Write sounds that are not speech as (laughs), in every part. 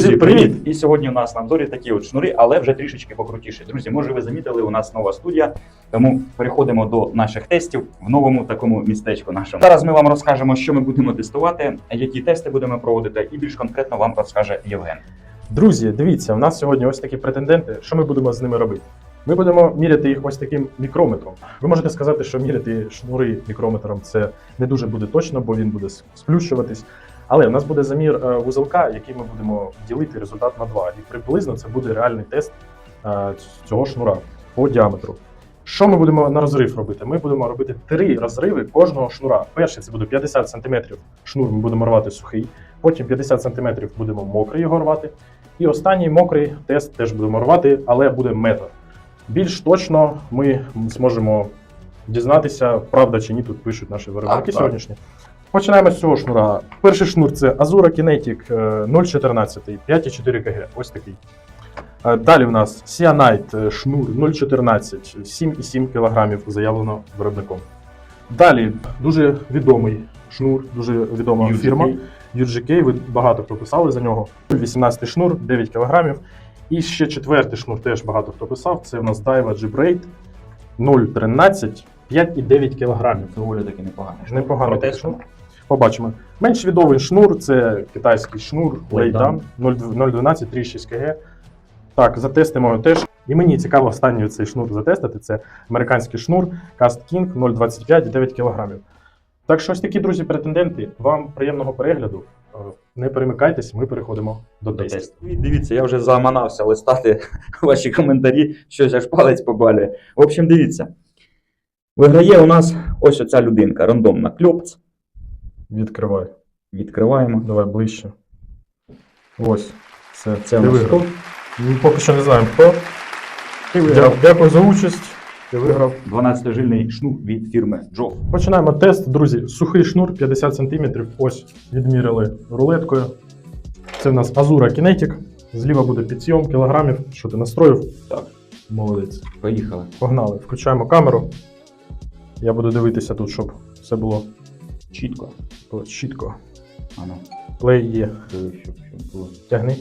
Друзі, привіт! І сьогодні у нас на обзорі такі от шнури, але вже трішечки покрутіші. Друзі, може ви замітили, у нас нова студія, тому переходимо до наших тестів в новому такому містечку нашому. Зараз ми вам розкажемо, що ми будемо тестувати, які тести будемо проводити, і більш конкретно вам розкаже Євген. Друзі, дивіться, у нас сьогодні ось такі претенденти. Що ми будемо з ними робити? Ми будемо міряти їх ось таким мікрометром. Ви можете сказати, що міряти шнури мікрометром це не дуже буде точно, бо він буде сплющуватись. Але у нас буде замір е, вузелка, який ми будемо ділити результат на 2. І приблизно це буде реальний тест е, цього шнура по діаметру. Що ми будемо на розрив робити? Ми будемо робити три розриви кожного шнура. Перший це буде 50 см шнур, ми будемо рвати сухий, потім 50 см будемо мокрий його рвати. І останній мокрий тест теж будемо рвати, але буде метр. Більш точно ми зможемо дізнатися, правда чи ні, тут пишуть наші виробники сьогоднішні. Починаємо з цього шнура. Перший шнур це Azura Kinetic е, 0,14, 5,4 кг. Ось такий. Е, Далі в нас Cyanide е, шнур 0,14, 7,7 кг заявлено виробником. Далі дуже відомий шнур, дуже відома UGK. фірма. UGK, ви багато хто писали за нього. 18 шнур, 9 кг. І ще четвертий шнур теж багато хто писав. Це в нас Daiwa G-Braid 0,13, 5,9 кг. Доволі таки непогано. Непогано. Побачимо. Менш відомий шнур це китайський шнур. Leydan 0,12 3,6 кг. Так, затестимо його теж. І мені цікаво останній цей шнур затестити. Це американський шнур Cast King 0,25 9 кг. Так що ось такі, друзі, претенденти. Вам приємного перегляду. Е, Не перемикайтесь, ми переходимо до тестів. тесту. Дивіться, я вже заманався листати (laughs) ваші коментарі, щось аж палець побалює. В общем, дивіться. Виграє у нас ось оця людинка, рандомна кльопц. Відкривай. Відкриваємо. Давай ближче. Ось. Це, Це. Ми поки що не знаємо хто. Ти Дякую за участь. Ти виграв. 12-жильний шнур від фірми Джов. Починаємо тест, друзі. Сухий шнур 50 см. Ось відміряли рулеткою. Це в нас Azura Kinetic. Зліва буде підсйом кілограмів. Що ти настроїв? Так. Молодець. Поїхали. Погнали. Включаємо камеру. Я буду дивитися тут, щоб все було, Чітко. було чітко. Ано, Плей є. щоб, щоб було. Тягни,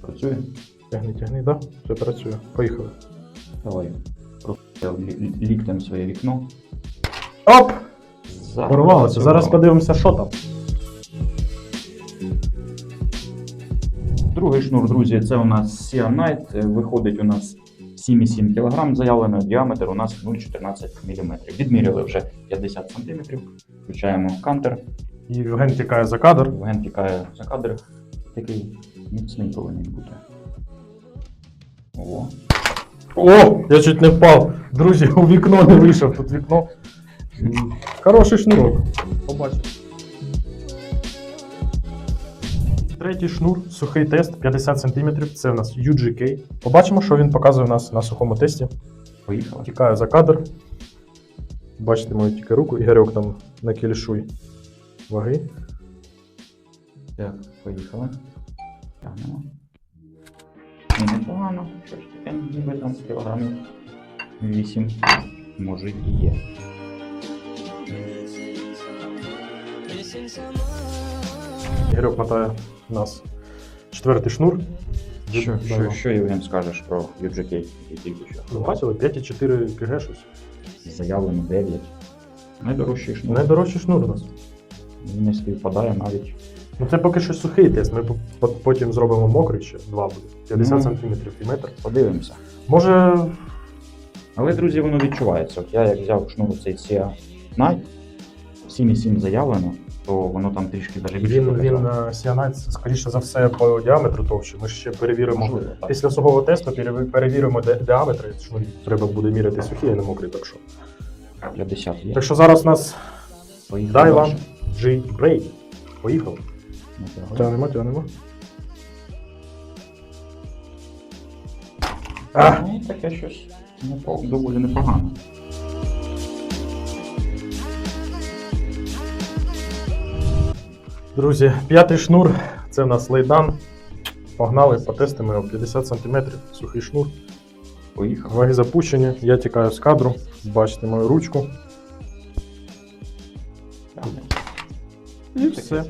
Працює? тягни, тягни, да? Все працює. Поїхали. Давай. Просто ліктем своє вікно. Оп! Порвалося. Зараз подивимося, що там. Другий шнур, друзі, це у нас Cyanide. Виходить у нас 7,7 кг заявлено, діаметр у нас 0,14 мм. Відміряли вже 50 см. Включаємо кантер. І Євген тікає за кадр. Євген тікає за кадр. Такий міцний повинен бути. О, О, я чуть не впав. Друзі, у вікно не вийшов. Тут вікно. Хороший шнурок. Побачимо. Третій шнур, сухий тест, 50 см. Це у нас UGK. Побачимо, що він показує у нас на сухому тесті. поїхали. Тікаю за кадр. Бачите мою тільки руку, Ігорьок там на кілішуй ваги. Так, поїхали. Тягнемо. І непогано. Що ж таке, ніби там кілограмів 8. Може і є. Ігорьок мотає у нас четвертий шнур. Що, Да. що, що Євген скажеш про UGK, який тільки що? Ви бачили 5,4 кг щось. Заявлено 9. Найдорожчий шнур. Найдорожчий шнур у нас. Він не співпадає навіть. Ну це поки що сухий тест. Ми по- потім зробимо мокрий ще, два буде. 50 Ну. сантиметрів і метр. Подивимося. Може, Але, друзі, воно відчувається. От я як взяв шнур цей Cia Night, 7,7 заявлено, то воно там трішки навіть більше. він, він показало. е, сіанець, скоріше за все, по діаметру товщий. Ми ж ще перевіримо. Можливо, так. Після сухого тесту переві- перевіримо де- діаметри. шнурів. Треба буде міряти сухі, а не мокрі. Так що. 50 є. Так що зараз у нас Поїхали далі. G-Braid. Поїхали. Натягуємо. Тянемо, тянемо. А, Ну, таке щось непо- доволі непогано. Друзі, п'ятий шнур. Це в нас лейдан. Погнали, потестимо його 50 см, сухий шнур. Поїхали. Ваги запущені, я тікаю з кадру. Бачите мою ручку. І все.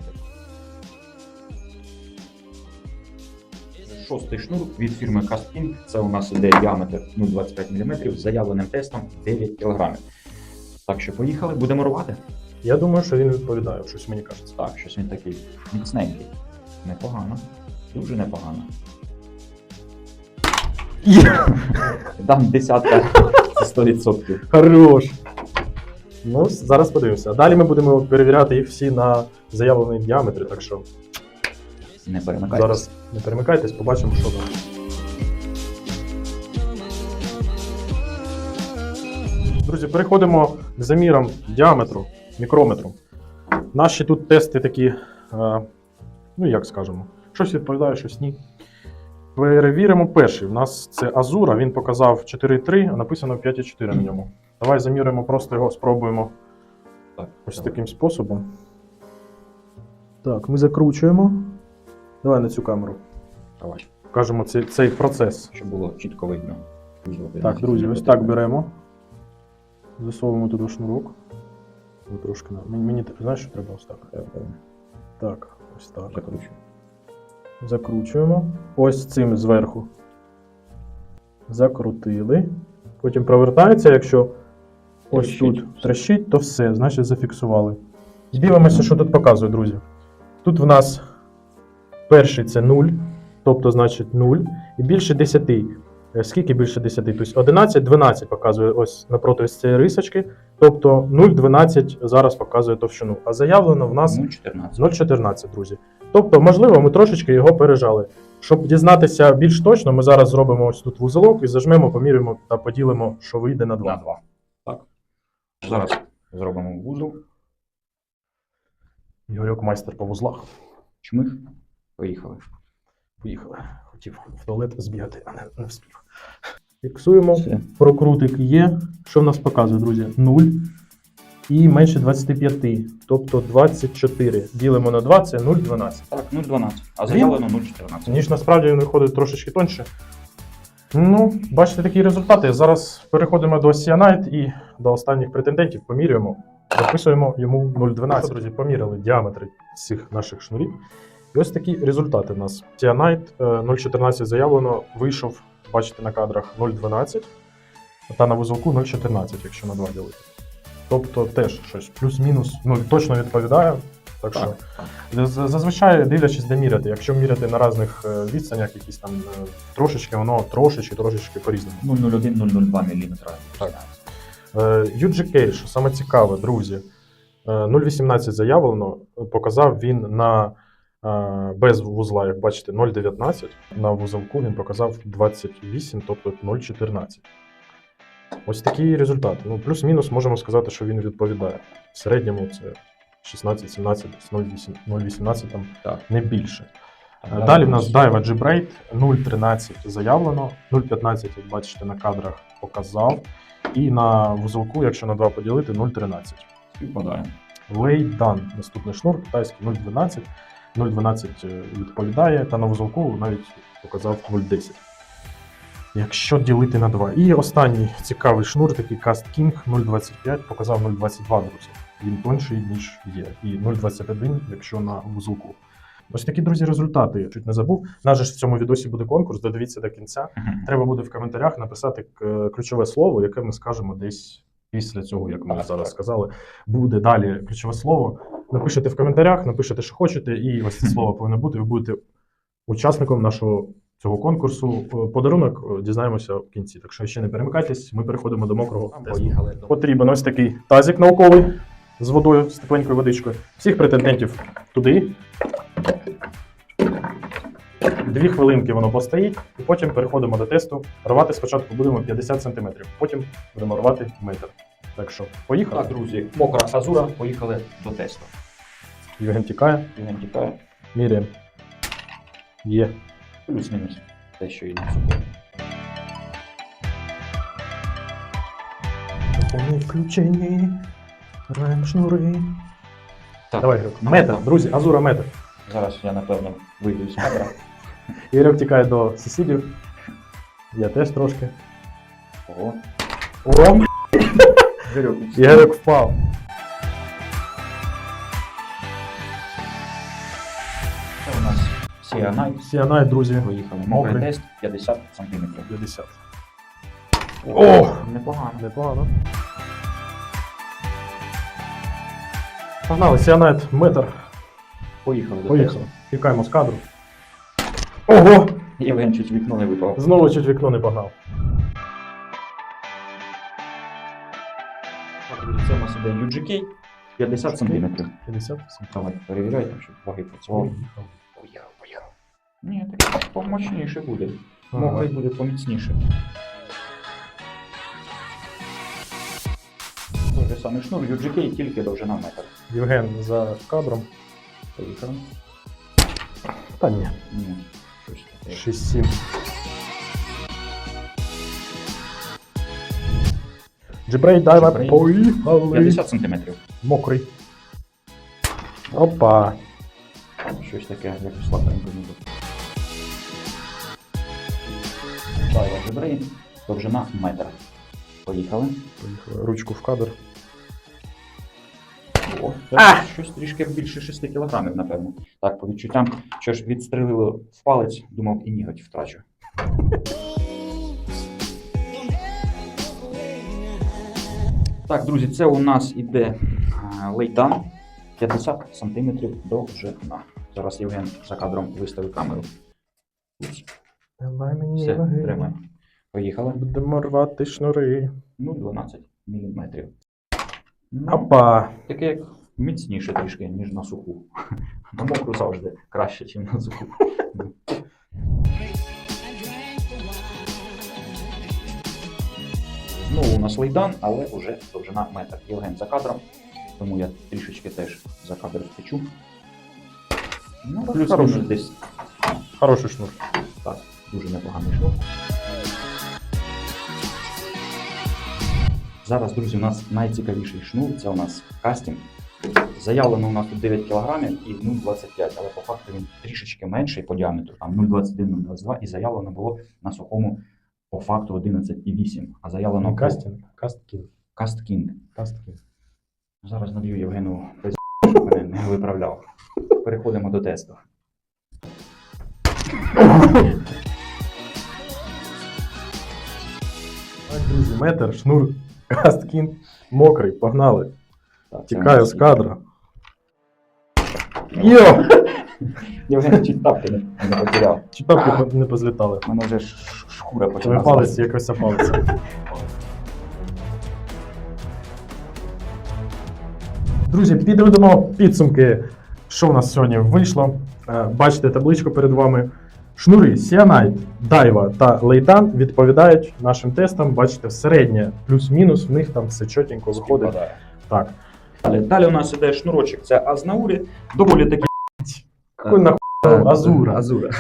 шостий шнур від фірми Casting. Це у нас іде діаметр 0,25 мм з заявленим тестом 9 кг. Так що поїхали, будемо рвати. Я думаю, що він відповідає, щось мені кажеться. Так, щось він такий міцненький. Непогано. Дуже непогано. (laughs) Дам десятка це 100%. Хорош. Ну, зараз подивимося. Далі ми будемо перевіряти їх всі на заявлені діаметри, так що Не перемикайтесь. зараз не перемикайтесь, побачимо, що там. Друзі, переходимо к замірам діаметру, мікрометру. Наші тут тести такі, е, ну як скажемо, щось відповідає, щось ні. Перевіримо перший. У нас це Азура, він показав 4,3, а написано 5,4 на ньому. Давай заміримо, просто його спробуємо Так, ось давай. таким способом. Так, ми закручуємо. Давай на цю камеру. Давай, Покажемо цей, цей процес. щоб було чітко видно. Так, друзі, ось так беремо. Засовуємо туди шнурок. Ви трошки на. Мені, мені знаєш, що треба ось так. Так, ось так. Закручу. Закручуємо. Ось цим зверху. Закрутили. Потім провертається, якщо ось Тріщить. тут трещить, то все, значить зафіксували. Дивимося, що тут показує, друзі. Тут в нас перший це 0, тобто значить 0, і більше 10. Е, Скільки більше 10? Тобто 11, 12 показує ось напроти ось цієї рисочки. Тобто 0, 12 зараз показує товщину. А заявлено в нас 0,14. 0,14, друзі. Тобто, можливо, ми трошечки його пережали. Щоб дізнатися більш точно, ми зараз зробимо ось тут вузелок і зажмемо, поміряємо та поділимо, що вийде на На 2. 2. Так. Зараз зробимо вузол. Ігорьок майстер по вузлах. Чмих. Поїхали. Поїхали. Хотів в туалет збігати, а не, не встиг. Фіксуємо. Все. Прокрутик є. Що в нас показує, друзі? 0 і менше 25, тобто 24. Ділимо на 2, це 0,12. Так, 0,12. А заявлено 0,14. Ніж насправді він виходить трошечки тоньше. Ну, бачите такі результати. Зараз переходимо до Cyanide і до останніх претендентів поміряємо. Записуємо йому 0,12. Друзі, поміряли діаметри всіх наших шнурів. І ось такі результати в нас. Е, 0,14 заявлено, вийшов, бачите на кадрах 0,12, та на вузолку 0,14, якщо на 2 ділити. Тобто теж щось плюс-мінус, ну точно відповідає. Так що Так. Зазвичай дивлячись, де міряти. Якщо міряти на різних е, відстанях, якісь там е, трошечки, воно трошечки, трошечки по-різному. 0,01-0,02 мм. Так. UGK, що саме цікаве, друзі, е, 0,18 заявлено, показав він на без вузла, як бачите, 0,19. На вузелку він показав 28, тобто 0,14. Ось такі результати. Ну, плюс-мінус можемо сказати, що він відповідає. В середньому це 16-17, 0,18 там Так. не більше. Далі в нас Daiwa G-Braid 0.13 заявлено, 0.15, як бачите, на кадрах показав. І на вузелку, якщо на 2 поділити, 0.13. Співпадає. Lay наступний шнур, китайський 0.12. 0.12 е, відповідає, та на вузелку навіть показав 0.10. Якщо ділити на 2. І останній цікавий шнур, такий Cast King 0.25, показав 0.22 друзі. Він тонший, ніж є. І 0.21, якщо на вузелку. Ось такі, друзі, результати. Чуть не забув. У нас же ж в цьому відосі буде конкурс, додивіться до кінця. Треба буде в коментарях написати е, ключове слово, яке ми скажемо десь після цього, як ми Так, зараз так. сказали. Буде далі ключове слово. Напишете в коментарях, напишете, що хочете, і ось це слово повинно бути. Ви будете учасником нашого цього конкурсу. Е, Подарунок е, дізнаємося в кінці. Так що ще не перемикайтесь, ми переходимо до мокрого. тесту. Потрібен ось такий тазик науковий з водою, з тепленькою водичкою. Всіх претендентів туди. Дві хвилинки воно постоїть, і потім переходимо до тесту. Рвати спочатку будемо 50 см, потім будемо рвати метр. Так що, поїхали. Так, друзі, мокра азура, поїхали до тесту. Євген тікає, Він тікає. міряємо. Є. Плюс-мінус. Те, що і на. Вони включені. Граємо шнури. Так, Давай, Ігорьок. Метр, друзі, азура метр. Зараз я, напевно, вийду з кадра. (laughs) Ігорьок тікає до сусідів. Я теж трошки. Ого. О, (laughs) Ігорьок (laughs) впав. Це у нас Сіанай. Сіанай, друзі, Поїхали. Мокрий. Мокрий тест 50 см. 50. О, непогано. Непогано. Погнали, Сіанайт, метр. Поїхали. до Поїхали. Тікаємо з кадру. Ого! Євген чуть вікно не випав. Знову чуть вікно не погнав. Так, друзі, Це у нас іде UGK 50 см. 50. Давай, перевіряйте, щоб ваги працювали. Поїхав, поїхав. Ні, так помощніше буде. Мокрий буде поміцніше. Той же самий шнур, UGK, тільки довжина метр. Євген за кадром. Поїхали. Та ні. Ні. 6-7. Джебрей, дайва, Джебрей. поїхали. 50 см. Мокрий. Опа. Щось таке, як слабенько ніби. Дайва джебрей, довжина метр. Поїхали. Поїхали. Ручку в кадр. О, це щось трішки більше 6 кілограмів, напевно. Так, по відчуттям, що ж відстрелило в палець, думав і ніготь втрачу. Так, друзі, це у нас іде лейтан 50 см довжина. Зараз Євген за кадром виставив камеру. Давай мені Все, ваги. тримай. Поїхали. Будемо рвати шнури. Ну, 12 мм. Ну, Опа. Таке як міцніше трішки, ніж на суху. (laughs) На мокру завжди краще, ніж на суху. (laughs) Знову у нас лейдан, але вже довжина метр. Євген за кадром, тому я трішечки теж за кадр втечу. Ну, плюс Хороший. десь Хороший шнур. так, дуже непоганий шнур. Зараз, друзі, у нас найцікавіший шнур це у нас кастинг. Заявлено у нас тут 9 кг і 0,25, але по факту він трішечки менший по діаметру, там 0,21, 0,22, і заявлено було на сухому по факту 11,8. А заявлено кастинг. Касткінг. касткінг. Касткінг. Зараз наб'ю Євгену щоб (laughs) мене не виправляв. Переходимо до тесту. Так, друзі, метр, шнур, касткінг, мокрий, погнали. Тікаю з кадра. Йо! Євген чуть тапки не, потеряв. Чи тапки не позлітали? У мене вже шкура почала. палець злазити. якось опалиться. Друзі, підведемо підсумки, що в нас сьогодні вийшло. Е, Бачите табличку перед вами. Шнури Сіанайт, Дайва та Лейтан відповідають нашим тестам. Бачите, середнє плюс-мінус, в них там все чотенько виходить. Співпадає. Так. Далі, далі у нас іде шнурочок, це Азнаурі. Доволі таки. Какой нахуй Азура? Азура.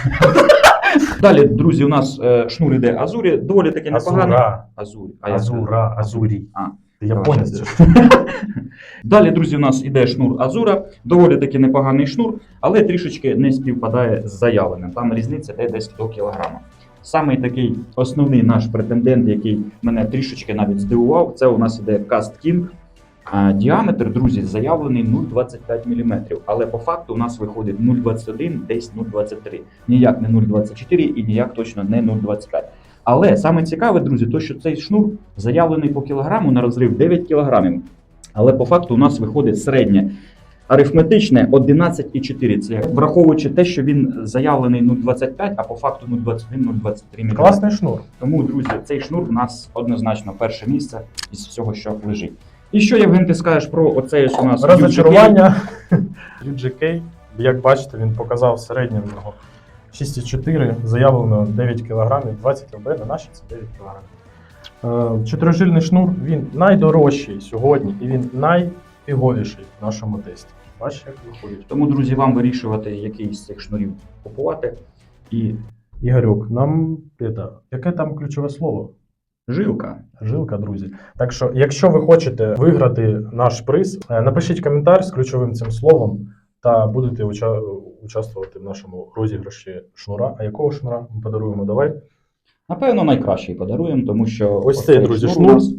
(laughs) Далі, друзі, у нас е, шнур іде Азурі, доволі таки непоганий. Азура, Азурі. А я Азура, Азурі. А, японець. (laughs) Далі, друзі, у нас іде шнур Азура, доволі таки непоганий шнур, але трішечки не співпадає з заявленим. Там різниця йде десь до кілограма. Самий такий основний наш претендент, який мене трішечки навіть здивував, це у нас іде Cast King. Діаметр, друзі, заявлений 0,25 мм, але по факту у нас виходить 0,21, десь 0,23. Ніяк не 0,24 і ніяк точно не 0,25. Але саме цікаве, друзі, то що цей шнур заявлений по кілограму на розрив 9 кілограмів. Але по факту у нас виходить середнє арифметичне 11,4. Це враховуючи те, що він заявлений 0,25, а по факту 0,21-0,23 мм. Класний шнур. Тому, друзі, цей шнур у нас однозначно перше місце із всього, що лежить. І що, Євген, ти скажеш про оцей ось у нас Розочарування. UGK, як бачите, він показав середнє в нього 6,4, заявлено 9 кг, 20 ЛБ, на наші це 9 кг. Чотирижильний шнур, він найдорожчий сьогодні і він найфіговіший в нашому тесті. Бачиш, як виходить. Тому, друзі, вам вирішувати, який з цих шнурів купувати. І Ігорюк, нам это, яке там ключове слово? жилка. Жилка, друзі. Так що, якщо ви хочете виграти наш приз, е, напишіть коментар з ключовим цим словом та будете уча- участвувати в нашому розіграші шнура. А якого шнура ми подаруємо? Давай. Напевно, найкращий подаруємо, тому що Ось цей, друзі, шнур. нас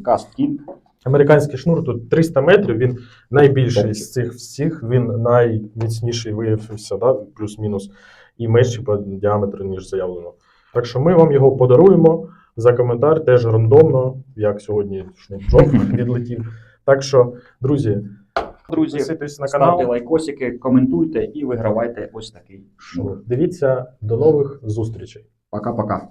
Американський шнур тут 300 метрів. Він найбільший з цих всіх. Він найміцніший виявився, да? плюс-мінус. і менший по діаметру, ніж заявлено. Так що ми вам його подаруємо за коментар, теж рандомно, як сьогодні шнуржок (laughs) відлетів. Так що, друзі, Друзі, підписуйтесь на ставте канал. лайкосики, коментуйте і вигравайте ось такий шнур. Дивіться, до нових зустрічей. Пока-пока.